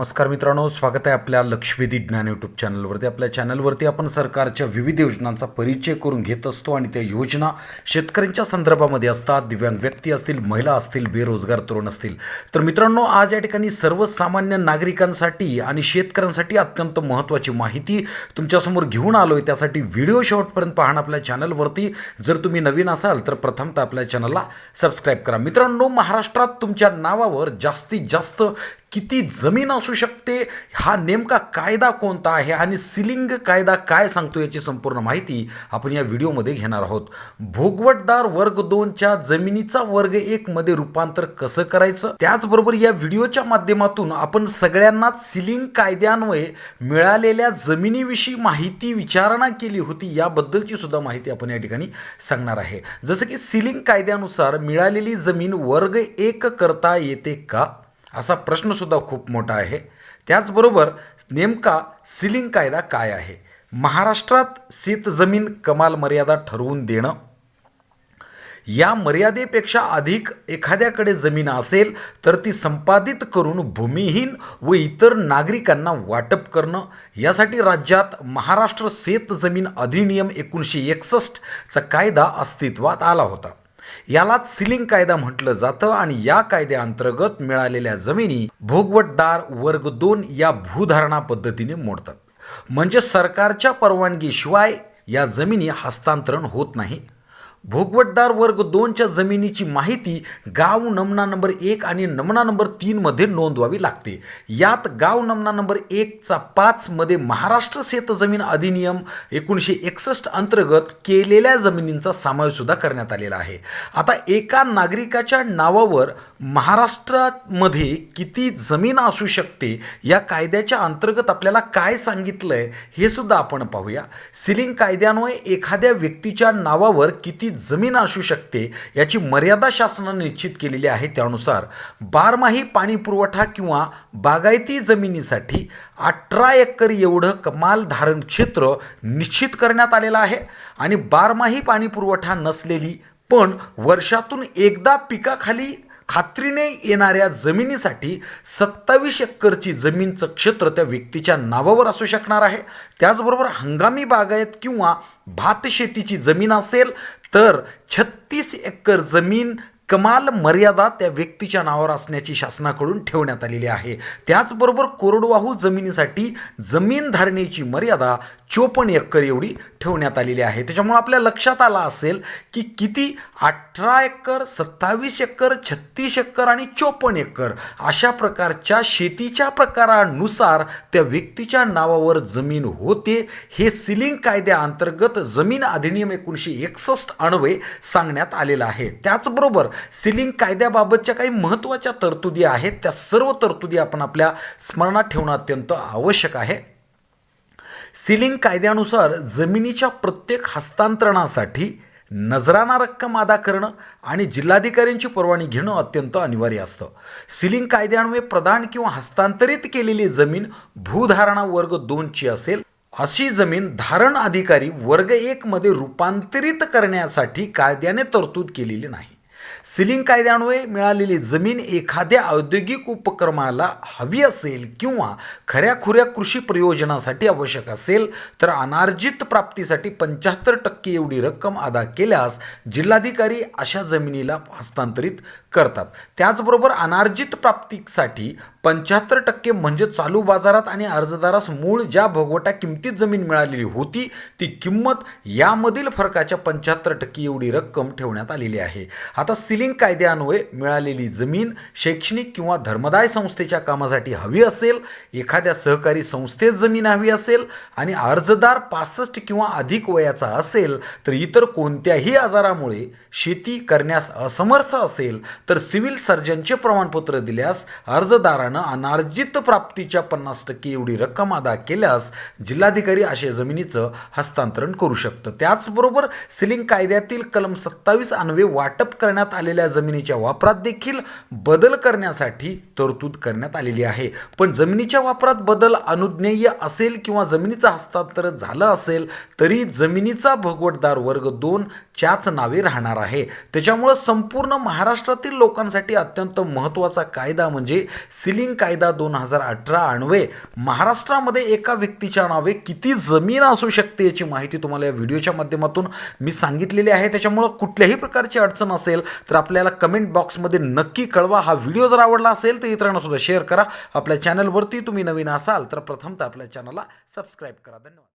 नमस्कार मित्रांनो स्वागत आहे आपल्या लक्षवेधी ज्ञान यूट्यूब चॅनलवरती. आपल्या चॅनलवरती आपण सरकारच्या विविध योजनांचा परिचय करून घेत असतो आणि त्या योजना शेतकऱ्यांच्या संदर्भामध्ये असतात. दिव्यांग व्यक्ती असतील महिला असतील बेरोजगार तरुण असतील. तर मित्रांनो आज या ठिकाणी सर्वसामान्य नागरिकांसाठी आणि शेतकऱ्यांसाठी अत्यंत महत्त्वाची माहिती तुमच्यासमोर घेऊन आलो आहे त्यासाठी व्हिडिओ शेवटपर्यंत पाहणं आपल्या चॅनलवरती. जर तुम्ही नवीन असाल तर प्रथमतः आपल्या चॅनलला सबस्क्राईब करा. मित्रांनो महाराष्ट्रात तुमच्या नावावर जास्तीत जास्त किती जमीन असू शकते? हा नेमका कायदा कोणता आहे आणि सिलिंग कायदा काय सांगतो याची संपूर्ण माहिती आपण या व्हिडिओमध्ये घेणार आहोत. भोगवटदार वर्ग दोनच्या जमिनीचा वर्ग एक मध्ये रूपांतर कसं करायचं? त्याचबरोबर या व्हिडिओच्या माध्यमातून आपण सगळ्यांनाच सिलिंग कायद्यान्वये मिळालेल्या जमिनीविषयी माहिती विचारणा केली होती याबद्दलची सुद्धा माहिती आपण या ठिकाणी सांगणार आहे. जसं की सिलिंग कायद्यानुसार मिळालेली जमीन वर्ग एक करता येते का? असा प्रश्नसुद्धा खूप मोठा आहे. त्याचबरोबर नेमका सिलिंग कायदा काय आहे? महाराष्ट्रात शेतजमीन कमाल मर्यादा ठरवून देणं या मर्यादेपेक्षा अधिक एखाद्याकडे जमीन असेल तर ती संपादित करून भूमिहीन व इतर नागरिकांना वाटप करणं यासाठी राज्यात महाराष्ट्र शेतजमीन अधिनियम एकोणीसशे एकसष्टचा कायदा अस्तित्वात आला होता. यालाच सिलिंग कायदा म्हटलं जातं आणि या कायद्याअंतर्गत मिळालेल्या जमिनी भोगवटदार वर्ग दोन या भूधारणा पद्धतीने मोडतात. म्हणजे सरकारच्या परवानगीशिवाय या जमिनी हस्तांतरण होत नाही. भोगवटदार वर्ग दोनच्या जमिनीची माहिती गाव नमुना नंबर एक आणि नमुना नंबर तीनमध्ये नोंदवावी लागते. यात गाव नमुना नंबर एकचा पाचमध्ये महाराष्ट्र शेतजमीन अधिनियम एकोणीसशे एकसष्ट अंतर्गत केलेल्या जमिनींचा समावेशसुद्धा करण्यात आलेला आहे. आता एका नागरिकाच्या नावावर महाराष्ट्रामध्ये किती जमीन असू शकते या कायद्याच्या अंतर्गत आपल्याला काय सांगितलं आहे हे सुद्धा आपण पाहूया. सिलिंग कायद्यामुळे एखाद्या व्यक्तीच्या नावावर किती जमीन असू शकते याची मर्यादा शासनाने निश्चित केलेली आहे त्यानुसार बारमाही पाणी पुरवठा किंवा बागायती जमिनीसाठी अठरा एकर एवढं कमाल धारण क्षेत्र निश्चित करण्यात आलेलं आहे आणि बारमाही पाणी पुरवठा नसलेली पण वर्षातून एकदा पिकाखाली खात्रीने येणाऱ्या जमिनीसाठी सत्तावीस एकरची जमीनचं क्षेत्र त्या व्यक्तीच्या नावावर असू शकणार आहे. त्याचबरोबर हंगामी बागायत किंवा भात शेतीची जमीन असेल तर छत्तीस एकर जमीन कमाल मर्यादा त्या व्यक्तीच्या नावावर असण्याची शासनाकडून ठेवण्यात आलेली आहे. त्याचबरोबर कोरडवाहू जमिनीसाठी जमीन धारणेची मर्यादा चोपन्न एकर एवढी ठेवण्यात आलेली आहे. त्याच्यामुळे आपल्या लक्षात आलं असेल की किती अठरा एकर सत्तावीस एकर छत्तीस एकर आणि चोपन्न एकर अशा प्रकारच्या शेतीच्या प्रकारानुसार त्या व्यक्तीच्या नावावर जमीन होते. हे सिलिंग कायद्याअंतर्गत जमीन अधिनियम एकोणीसशे एकसष्ट अणवे सांगण्यात आलेलं आहे. त्याचबरोबर सिलिंग कायद्याबाबतच्या काही महत्त्वाच्या तरतुदी आहेत. त्या सर्व तरतुदी आपण आपल्या स्मरणात ठेवणं अत्यंत आवश्यक आहे. सिलिंग कायद्यानुसार जमिनीच्या प्रत्येक हस्तांतरणासाठी नजराना रक्कम अदा करणं आणि जिल्हाधिकाऱ्यांची परवानगी घेणं अत्यंत अनिवार्य असतं. सिलिंग कायद्यान्वये प्रदान किंवा हस्तांतरित केलेली जमीन भूधारणा वर्ग दोनची असेल अशी जमीन धारण अधिकारी वर्ग एकमध्ये रूपांतरित करण्यासाठी कायद्याने तरतूद केलेली नाही. सिलिंग कायद्यान्वये मिळालेली जमीन एखाद्या औद्योगिक उपक्रमाला हवी असेल किंवा खऱ्याखुऱ्या कृषी प्रयोजनासाठी आवश्यक असेल तर अनार्जित प्राप्तीसाठी पंच्याहत्तर टक्के एवढी रक्कम अदा केल्यास जिल्हाधिकारी अशा जमिनीला हस्तांतरित करतात. त्याचबरोबर अनार्जित प्राप्तीसाठी पंच्याहत्तर टक्के म्हणजे चालू बाजारात आणि अर्जदारास मूळ ज्या भोगवटा किमतीत जमीन मिळालेली होती ती किंमत यामधील फरकाच्या पंच्याहत्तर टक्के एवढी रक्कम ठेवण्यात आलेली आहे. आता सिलिंग कायद्यान्वये मिळालेली जमीन शैक्षणिक किंवा धर्मदाय संस्थेच्या कामासाठी हवी असेल एखाद्या सहकारी संस्थेत जमीन हवी असेल आणि अर्जदार पासष्ट किंवा अधिक वयाचा असेल तर इतर कोणत्याही आजारामुळे शेती करण्यास असमर्थ असेल तर सिव्हिल सर्जनचे प्रमाणपत्र दिल्यास अर्जदारांना अनार्जित प्राप्तीच्या पन्नास टक्के एवढी रक्कम अदा केल्यास जिल्हाधिकारी अशा जमिनीचं हस्तांतरण करू शकतं. त्याचबरोबर सिलिंग कायद्यातील कलम सत्तावीस अन्वे वाटप करण्यात आलेल्या जमिनीच्या वापरात देखील बदल करण्यासाठी तरतूद करण्यात आलेली आहे. पण जमिनीच्या वापरात बदल अनुज्ञेय असेल किंवा जमिनीचं हस्तांतरण झालं असेल तरी जमिनीचा भगवटदार वर्ग दोन च्याच नावे राहणार आहे. त्याच्यामुळं संपूर्ण महाराष्ट्रातील लोकांसाठी अत्यंत महत्त्वाचा कायदा म्हणजे सिलिंग बिल्डिंग कायदा दोन हजार अठरा अन्वये महाराष्ट्रामध्ये एका व्यक्तीच्या नावे किती जमीन असू शकते याची माहिती तुम्हाला या व्हिडिओच्या माध्यमातून मी सांगितलेली आहे. त्याच्यामुळं कुठल्याही प्रकारची अडचण असेल तर आपल्याला कमेंट बॉक्समध्ये नक्की कळवा. हा व्हिडिओ जर आवडला असेल तर इतरांना सुद्धा शेअर करा. आपल्या चॅनलवरती तुम्ही नवीन असाल तर प्रथमतः आपल्या चॅनलला सबस्क्राईब करा. धन्यवाद.